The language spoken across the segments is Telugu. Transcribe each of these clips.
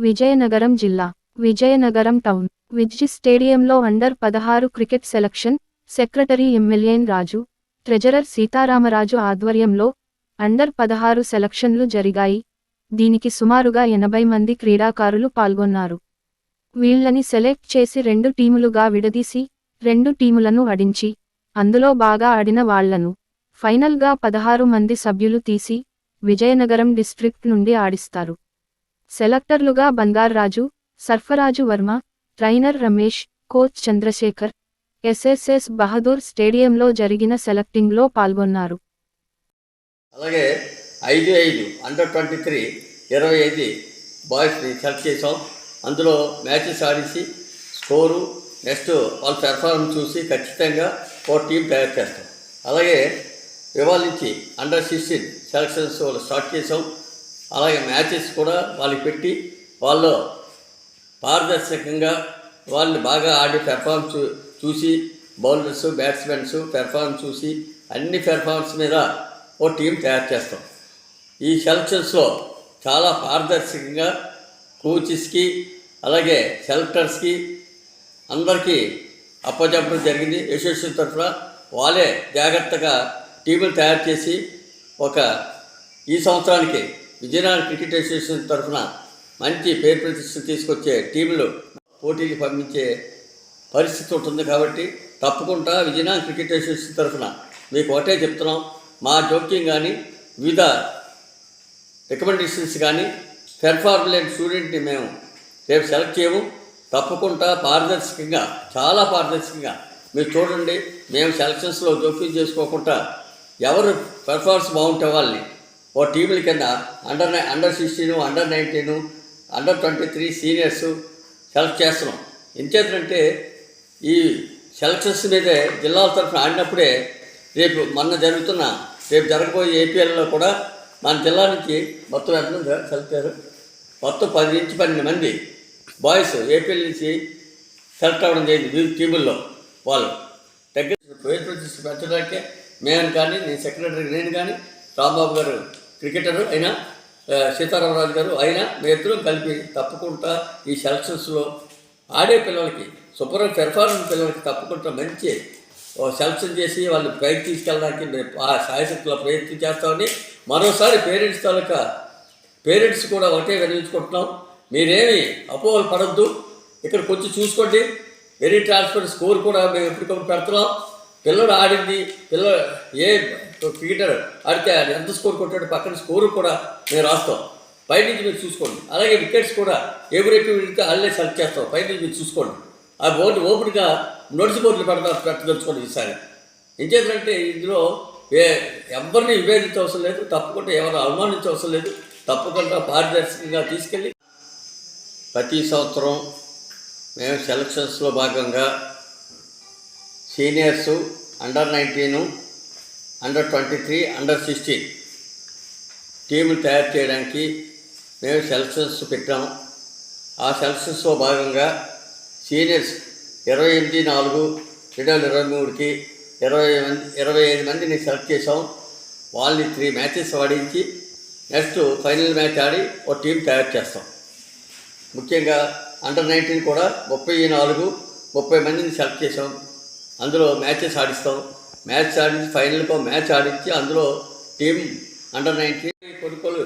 విజయనగరం జిల్లా విజయనగరం టౌన్ విజ్జి స్టేడియంలో అండర్ పదహారు క్రికెట్ సెలక్షన్ సెక్రటరీ ఎమ్మెల్యేన్ రాజు ట్రెజరర్ సీతారామరాజు ఆధ్వర్యంలో అండర్ పదహారు సెలక్షన్లు జరిగాయి. దీనికి సుమారుగా ఎనభై మంది క్రీడాకారులు పాల్గొన్నారు. వీళ్ళని సెలెక్ట్ చేసి రెండు టీములుగా విడదీసి రెండు టీములను ఆడించి అందులో బాగా ఆడిన వాళ్ళను ఫైనల్గా పదహారు మంది సభ్యులు తీసి విజయనగరం డిస్ట్రిక్ట్ నుండి ఆడిస్తారు. సెలెక్టర్లుగా Bangarraju Sarfaraz Varma trainer Ramesh coach Chandrasekhar SSS Bahadur స్టేడియంలో జరిగిన సెలెక్టింగ్లో పాల్గొన్నారు. అలాగే ఐదు ఐదు అండర్ ట్వంటీ త్రీ ఇరవై ఐదు బాయ్స్ని సెలెక్ట్ చేసాం అందులో మ్యాచెస్ ఆడించి స్కోరు నెక్స్ట్ వాళ్ళ పెర్ఫార్మెన్స్ చూసి ఖచ్చితంగా ఓ టీం తయారు చేస్తాం. అలాగే ఇవాళ నుంచి అండర్ సిక్స్టీన్ సెలక్షన్స్ వాళ్ళు స్టార్ట్ చేసాం అలాగే మ్యాచెస్ కూడా వాళ్ళకి పెట్టి వాళ్ళు పారదర్శకంగా వాళ్ళని బాగా ఆడి పెర్ఫార్మెన్స్ చూ- చూసి బౌలర్స్ బ్యాట్స్మెన్స్ పెర్ఫార్మెన్స్ చూసి అన్ని పెర్ఫార్మెన్స్ మీద ఓ టీం తయారు చేస్తాం. ఈ సెలక్షన్స్లో చాలా పారదర్శకంగా కోచెస్కి అలాగే సెలెక్టర్స్కి అందరికీ అప్పచెప్పడం జరిగింది. అసోసియేషన్ తరఫున వాళ్ళే జాగ్రత్తగా టీములు తయారు చేసి ఒక ఈ సంవత్సరానికి విజయనగరం క్రికెట్ అసోసియేషన్ తరఫున మంచి పేరు ప్రతిష్టలు తీసుకొచ్చే టీంలు పోటీలు పంపించే పరిస్థితి ఉంటుంది కాబట్టి తప్పకుండా విజయనగరం క్రికెట్ అసోసియేషన్ తరఫున మీకు ఒకటే చెప్తున్నాం. మా జోక్యం కానీ వివిధ రికమెండేషన్స్ కానీ పెర్ఫార్మ్ లేని స్టూడెంట్ని మేము రేపు సెలెక్ట్ చేయము. తప్పకుండా పారదర్శకంగా చాలా పారదర్శకంగా మీరు చూడండి. మేము సెలక్షన్స్లో జోక్యం చేసుకోకుండా ఎవరు పెర్ఫార్మెన్స్ బాగుంటే వాళ్ళని ఓ టీముల కింద అండర్ నై under sixteen under nineteen under twenty three seniors select చేస్తున్నాం. ఎంచేతంటే ఈ సెలక్షన్స్ మీదే జిల్లాల తరఫున ఆడినప్పుడే రేపు మొన్న జరుగుతున్న రేపు జరగబోయే ఏపీఎల్లో కూడా మన జిల్లా నుంచి మొత్తం ఎంతమంది సెలెక్ట్ అయ్యారు? మొత్తం పది నుంచి పన్నెండు మంది బాయ్స్ ఏపీఎల్ నుంచి సెలెక్ట్ అవ్వడం జరిగింది వీరి టీముల్లో వాళ్ళు. దగ్గర పేరు ప్రతిష్ట పెంచడానికే మేము కానీ నేను సెక్రటరీ నేను కానీ రాంబాబు గారు క్రికెటర్ అయినా సీతారామరాజు గారు అయినా మేమిద్దరం కలిపి తప్పకుండా ఈ సెలక్షన్స్లో ఆడే పిల్లలకి సూపర్ పెర్ఫార్మెన్స్ పిల్లలకి తప్పకుండా మంచి సెలక్షన్ చేసి వాళ్ళు పైకి తీసుకెళ్ళడానికి మేము ఆ సాయశక్తిలో ప్రయత్నం చేస్తామని మరోసారి పేరెంట్స్ తాలూకా పేరెంట్స్ కూడా ఒకటే వినియోగించుకుంటున్నాం మీరేమి అపోహలు పడద్దు. ఇక్కడ కొంచెం చూసుకోండి. వెరీ ట్రాన్స్పరెంట్ స్కోర్ కూడా మేము ఎప్పటికప్పుడు పెడుతున్నాం. పిల్లడు ఆడింది పిల్ల ఏ క్రికెటర్ ఆడితే ఎంత స్కోర్ కొట్టాడు పక్కన స్కోర్ కూడా మేము రాస్తాం. పై నుంచి మీరు చూసుకోండి. అలాగే వికెట్స్ కూడా ఎవరెక్కి విడితే వాళ్ళే సెలెక్ట్ చేస్తాం. పై నుంచి మీరు చూసుకోండి. ఆ బోర్డు ఓపెన్గా నోటీస్ బోర్డులు పెడతా పెట్టదలుచుకోండి ఈసారి. ఏం చేద్దంటే ఇందులో ఏ ఎవరిని విభేదించవసరం లేదు తప్పకుండా ఎవరు అవమానించవసరం లేదు. తప్పకుండా పారదర్శకంగా తీసుకెళ్ళి ప్రతి సంవత్సరం మేము సెలక్షన్స్లో భాగంగా seniors under nineteen under twenty three under sixteen టీములు తయారు చేయడానికి మేము సెలక్షన్స్ పెట్టాము ఆ సెలక్షన్స్లో భాగంగా సీనియర్స్ ఇరవై ఎనిమిది నాలుగు రెండు వేల ఇరవై మూడుకి ఇరవై మంది ఇరవై ఐదు మందిని సెలెక్ట్ చేసాం వాళ్ళని త్రీ మ్యాచెస్ ఆడించి నెక్స్ట్ ఫైనల్ మ్యాచ్ ఆడి ఒక టీం తయారు చేస్తాం. ముఖ్యంగా అండర్ నైన్టీన్ కూడా ముప్పై నాలుగు ముప్పై మందిని సెలెక్ట్ చేసాం అందులో మ్యాచెస్ ఆడిస్తాం. మ్యాచ్ ఆడించి ఫైనల్కి మ్యాచ్ ఆడించి అందులో టీం అండర్ నైన్టీన్ కొడుకోలు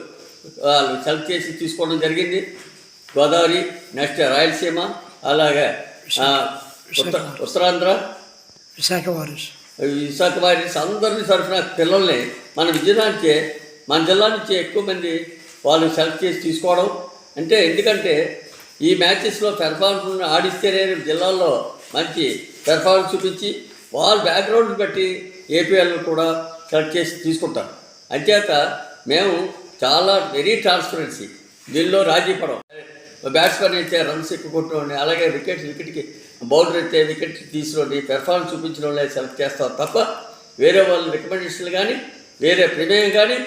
వాళ్ళు సెలెక్ట్ చేసి తీసుకోవడం జరిగింది. గోదావరి నెక్స్ట్ రాయలసీమ అలాగే ఉత్తరాంధ్ర. విశాఖ వారియర్స్ విశాఖ వారియర్స్ అందరినీ తరఫున పిల్లల్ని మన విజయనగరంకే మన జిల్లా నుంచి ఎక్కువ మంది వాళ్ళు సెలెక్ట్ చేసి తీసుకోవడం. అంటే ఎందుకంటే ఈ మ్యాచెస్లో పెర్ఫార్మెన్స్ ఆడిస్తేనే జిల్లాల్లో మంచి పెర్ఫార్మెన్స్ చూపించి వాళ్ళ బ్యాక్గ్రౌండ్ బట్టి ఏపీఎల్ కూడా సెలెక్ట్ చేసి తీసుకుంటారు. అంచేత మేము చాలా వెరీ ట్రాన్స్పరెన్సీ దీనిలో రాజీ పడం బ్యాట్స్మెన్ అయితే రన్స్ ఎక్కువ కొట్టుకోండి అలాగే వికెట్ వికెట్కి బౌలర్ అయితే వికెట్ తీసుకోండి పెర్ఫార్మెన్స్ చూపించడం వాళ్ళే సెలెక్ట్ చేస్తాం తప్ప వేరే వాళ్ళ రికమెండేషన్లు కానీ వేరే ప్రమేయం కానీ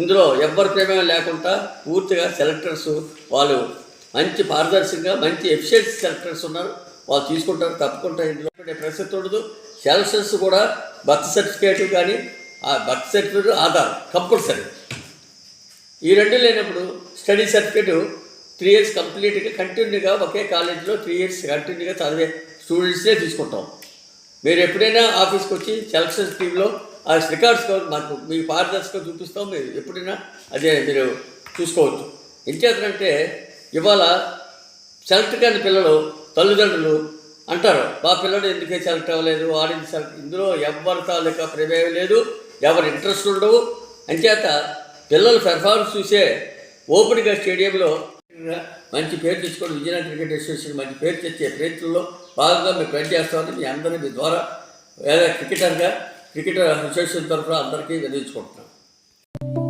ఇందులో ఎవ్వరి ప్రమేయం లేకుండా పూర్తిగా సెలెక్టర్స్ వాళ్ళు మంచి పారదర్శకంగా మంచి ఎఫిషియన్సీ సెలెక్టర్స్ ఉన్నారు. వాళ్ళు తీసుకుంటారు తప్పకుండా ఇందులో పెట్టే ప్రసక్తి ఉండదు సెలక్షన్స్ కూడా బర్త్ సర్టిఫికేట్ కానీ ఆ బర్త్ సర్టిఫికేట్ ఆధార్ కంపల్సరీ. ఈ రెండు లేనప్పుడు స్టడీ సర్టిఫికేట్ త్రీ ఇయర్స్ కంప్లీట్గా కంటిన్యూగా ఒకే కాలేజీలో త్రీ ఇయర్స్ కంటిన్యూగా చదివే స్టూడెంట్సే తీసుకుంటాం. మీరు ఎప్పుడైనా ఆఫీస్కి వచ్చి సెలక్షన్ టీంలో ఆ రికార్డ్స్ మాకు మీ పారదర్శకంగా చూపిస్తాం మీరు ఎప్పుడైనా అదే మీరు చూసుకోవచ్చు. ఎంచేతనంటే ఇవాళ సెలెక్ట్ కాని పిల్లలు తల్లిదండ్రులు అంటారు. మా పిల్లడు ఎందుకే సెలెక్ట్ అవ్వలేదు? ఆడింది సెలెక్ట్ ఇందులో ఎవరి తాలూకా ప్రమేయం లేదు. ఎవరి ఇంట్రెస్ట్ ఉండవు. అంచేత పిల్లల పెర్ఫార్మెన్స్ చూసే ఓపెన్గా స్టేడియంలో మంచి పేరు తెచ్చుకొని విజయనగరం క్రికెట్ అసోసియేషన్ మంచి పేరు తెచ్చే ప్రయత్నంలో భాగంగా మేము ట్రై చేస్తామని మీ అందరూ మీ ద్వారా వేరే క్రికెటర్గా క్రికెటర్ అసోసియేషన్ తరఫున అందరికీ విధించుకుంటున్నాం